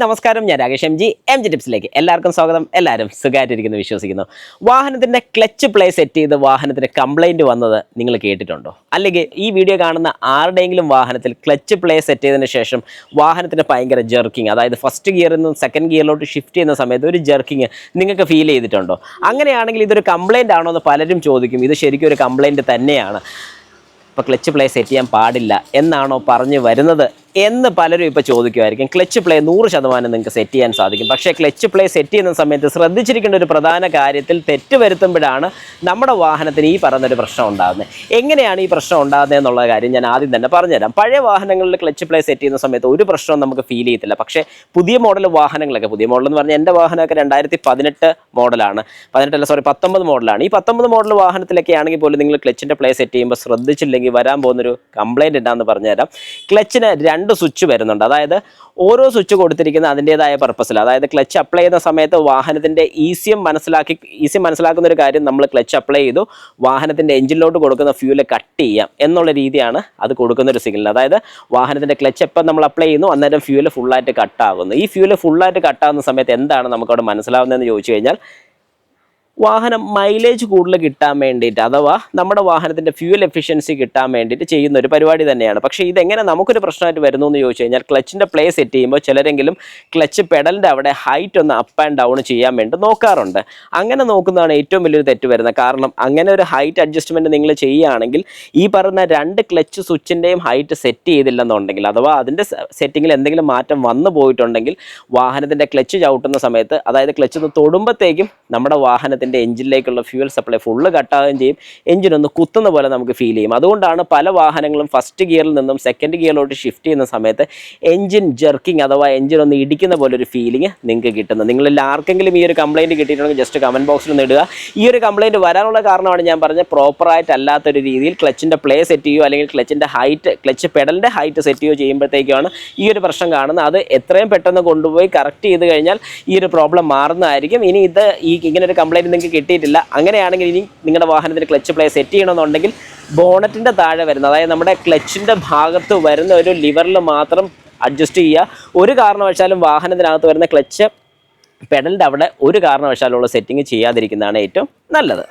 നമസ്കാരം ഞാൻ Rakesh M G. M G ടിപ്സിലേക്ക് എല്ലാവർക്കും സ്വാഗതം. എല്ലാവരും സുഖമായിട്ടിരിക്കുന്നു വിശ്വസിക്കുന്നു. വാഹനത്തിന്റെ ക്ലച്ച് പ്ലേ സെറ്റ് ചെയ്ത് വാഹനത്തിന് കംപ്ലൈന്റ് വന്നത് നിങ്ങൾ കേട്ടിട്ടുണ്ടോ? അല്ലെങ്കിൽ ഈ വീഡിയോ കാണുന്ന ആരുടെയെങ്കിലും വാഹനത്തിൽ ക്ലച്ച് പ്ലേ സെറ്റ് ചെയ്തതിന് ശേഷം വാഹനത്തിന് ഭയങ്കര ജെർക്കിങ് അതായത് ഫസ്റ്റ് ഗിയറിൽ നിന്നും സെക്കൻഡ് ഗിയറിലോട്ട് ഷിഫ്റ്റ് ചെയ്യുന്ന സമയത്ത് ഒരു ജെർക്കിങ് നിങ്ങൾക്ക് ഫീൽ ചെയ്തിട്ടുണ്ടോ? അങ്ങനെയാണെങ്കിൽ ഇതൊരു കംപ്ലൈന്റ് ആണോ എന്ന് പലരും ചോദിക്കും. ഇത് ശരിക്കും ഒരു കംപ്ലൈന്റ് തന്നെയാണ്. അപ്പോൾ ക്ലച്ച് പ്ലേ സെറ്റ് ചെയ്യാൻ പാടില്ല എന്നാണോ പറഞ്ഞു വരുന്നത്? എന്ന് പലരും ഇപ്പോൾ ചോദിക്കുമായിരിക്കും ക്ലച്ച് പ്ലേ നൂറ് ശതമാനം നിങ്ങൾക്ക് സെറ്റ് ചെയ്യാൻ സാധിക്കും. പക്ഷേ ക്ലച്ച് പ്ലേ സെറ്റ് ചെയ്യുന്ന സമയത്ത് ശ്രദ്ധിച്ചിരിക്കേണ്ട ഒരു പ്രധാന കാര്യത്തിൽ തെറ്റ് വരുത്തുമ്പോഴാണ് നമ്മുടെ വാഹനത്തിന് ഈ പറയുന്നൊരു പ്രശ്നം ഉണ്ടാകുന്നത് എങ്ങനെയാണ് ഈ പ്രശ്നം ഉണ്ടാകുന്നത് എന്നുള്ള കാര്യം ഞാൻ ആദ്യം തന്നെ പറഞ്ഞുതരാം. പഴയ വാഹനങ്ങളിൽ ക്ലച്ച് പ്ലേ സെറ്റ് ചെയ്യുന്ന സമയത്ത് ഒരു പ്രശ്നവും നമുക്ക് ഫീൽ ചെയ്യത്തില്ല. പക്ഷേ പുതിയ മോഡൽ വാഹനങ്ങളൊക്കെ പുതിയ മോഡൽ എന്ന് പറഞ്ഞാൽ എന്റെ വാഹനമൊക്കെ രണ്ടായിരത്തി പതിനെട്ട് മോഡലാണ് പതിനെട്ടല്ല സോറി പത്തൊമ്പത് മോഡലാണ് ഈ പത്തൊമ്പത് മോഡൽ വാഹനത്തിലൊക്കെ ആണെങ്കിൽ പോലും നിങ്ങൾ ക്ലച്ചിന്റെ പ്ലേ സെറ്റ് ചെയ്യുമ്പോൾ ശ്രദ്ധിച്ചില്ലെങ്കിൽ വരാൻ പോകുന്നൊരു കംപ്ലയിന്റ് എന്താണെന്ന് പറഞ്ഞുതരാം. ക്ലച്ചിന് രണ്ട് സ്വിച്ച് വരുന്നുണ്ട്. അതായത് ഓരോ സ്വിച്ച് കൊടുത്തിരിക്കുന്ന അതിന്റേതായ പർപ്പസിൽ അതായത് ക്ലച്ച് അപ്ലൈ ചെയ്യുന്ന സമയത്ത് വാഹനത്തിന്റെ ഈസിയം മനസ്സിലാക്കി ഈസിയം മനസ്സിലാക്കുന്ന ഒരു കാര്യം നമ്മൾ ക്ലച്ച് അപ്ലൈ ചെയ്തു. വാഹനത്തിന്റെ എഞ്ചിനിലോട്ട് കൊടുക്കുന്ന ഫ്യൂൽ കട്ട് ചെയ്യാം എന്നുള്ള രീതിയാണ് അത് കൊടുക്കുന്ന ഒരു സിഗ്നൽ അതായത് വാഹനത്തിന്റെ ക്ലച്ച് എപ്പം നമ്മൾ അപ്ലൈ ചെയ്യുന്നു അന്നേരം ഫ്യൂൽ ഫുള്ളായിട്ട് കട്ടാകുന്നു ഈ ഫ്യൂൽ ഫുള്ളായിട്ട് കട്ടാകുന്ന സമയത്ത് എന്താണ് നമുക്കവിടെ മനസ്സിലാവുന്നതെന്ന് ചോദിച്ചു കഴിഞ്ഞാൽ വാഹനം മൈലേജ് കൂടുതൽ കിട്ടാൻ വേണ്ടിയിട്ട് അഥവാ നമ്മുടെ വാഹനത്തിന്റെ ഫ്യൂൽ എഫിഷ്യൻസി കിട്ടാൻ വേണ്ടിയിട്ട് ചെയ്യുന്ന ഒരു പരിപാടി തന്നെയാണ്. പക്ഷേ ഇതെങ്ങനെ നമുക്കൊരു പ്രശ്നമായിട്ട് വരുന്നു എന്ന് ചോദിച്ചു കഴിഞ്ഞാൽ ക്ലച്ചിന്റെ പ്ലേ സെറ്റ് ചെയ്യുമ്പോൾ ചിലരെങ്കിലും ക്ലച്ച് പെഡലിന്റെ അവിടെ ഹൈറ്റ് ഒന്ന് അപ്പ് ആൻഡ് ഡൗൺ ചെയ്യാൻ വേണ്ടി നോക്കാറുണ്ട്. അങ്ങനെ നോക്കുന്നതാണ് ഏറ്റവും വലിയൊരു തെറ്റ് വരുന്നത്. കാരണം അങ്ങനെ ഒരു ഹൈറ്റ് അഡ്ജസ്റ്റ്മെന്റ് നിങ്ങൾ ചെയ്യുകയാണെങ്കിൽ ഈ പറയുന്ന രണ്ട് ക്ലച്ച് സ്വിച്ചിന്റെയും ഹൈറ്റ് സെറ്റ് ചെയ്തില്ലെന്നുണ്ടെങ്കിൽ അഥവാ അതിന്റെ സെറ്റിങ്ങിൽ എന്തെങ്കിലും മാറ്റം വന്നു പോയിട്ടുണ്ടെങ്കിൽ വാഹനത്തിന്റെ ക്ലച്ച് ചവിട്ടുന്ന സമയത്ത് അതായത് ക്ലച്ച് ഒന്ന് തൊടുമ്പോഴത്തേക്കും നമ്മുടെ വാഹനത്തിന്റെ എഞ്ചിനിലേക്കുള്ള ഫ്യൂവൽ സപ്ലൈ ഫുള്ള് കട്ടാകുകയും ചെയ്യും. എഞ്ചിൻ ഒന്ന് കുത്തുന്ന പോലെ നമുക്ക് ഫീൽ ചെയ്യും. അതുകൊണ്ടാണ് പല വാഹനങ്ങളും ഫസ്റ്റ് ഗിയറിൽ നിന്നും സെക്കൻഡ് ഗിയറിലോട്ട് ഷിഫ്റ്റ് ചെയ്യുന്ന സമയത്ത് എഞ്ചിൻ ജെർക്കിംഗ് അഥവാ എഞ്ചിൻ ഒന്ന് ഇടിക്കുന്ന പോലെ ഒരു ഫീലിംഗ് നിങ്ങൾക്ക് കിട്ടുന്നത്. നിങ്ങളിൽ ആർക്കെങ്കിലും ഈ ഒരു കംപ്ലൈന്റ് കിട്ടിയിട്ടുണ്ടെങ്കിൽ ജസ്റ്റ് കമന്റ് ബോക്സിൽ ഒന്ന് ഇടുക. ഈ ഒരു കംപ്ലൈന്റ് വരാനുള്ള കാരണമാണ് ഞാൻ പറഞ്ഞത്. പ്രോപ്പറായിട്ട് അല്ലാത്തൊരു രീതിയിൽ ക്ലച്ചിന്റെ പ്ലേ സെറ്റ് ചെയ്യുകയോ അല്ലെങ്കിൽ ക്ലച്ചിന്റെ ഹൈറ്റ് ക്ലച്ച് പെഡലിന്റെ ഹൈറ്റ് സെറ്റ് ചെയ്യുകയോ ചെയ്യുമ്പോഴത്തേക്കാണ് ഈ ഒരു പ്രശ്നം കാണുന്നത്. അത് എത്രയും പെട്ടെന്ന് കൊണ്ടുപോയി കറക്റ്റ് ചെയ്ത് കഴിഞ്ഞാൽ ഈ ഒരു പ്രോബ്ലം മാറുന്നതായിരിക്കും. ഇനി ഇത് ഈ ഇങ്ങനെ ഒരു കംപ്ലൈന്റ് നിങ്ങൾക്ക് കിട്ടിയിട്ടില്ല. അങ്ങനെയാണെങ്കിൽ ഇനി നിങ്ങളുടെ വാഹനത്തിന് ക്ലച്ച് പ്ലേ സെറ്റ് ചെയ്യണമെന്നുണ്ടെങ്കിൽ ബോണറ്റിന്റെ താഴെ വരുന്ന അതായത് നമ്മുടെ ക്ലച്ചിന്റെ ഭാഗത്ത് വരുന്ന ഒരു ലിവറിൽ മാത്രം അഡ്ജസ്റ്റ് ചെയ്യുക. ഒരു കാരണവശാലും വാഹനത്തിനകത്ത് വരുന്ന ക്ലച്ച് പെഡലിന്റെ അവിടെ ഒരു കാരണവശാലുള്ള സെറ്റിംഗ് ചെയ്യാതിരിക്കുന്നതാണ് ഏറ്റവും നല്ലത്.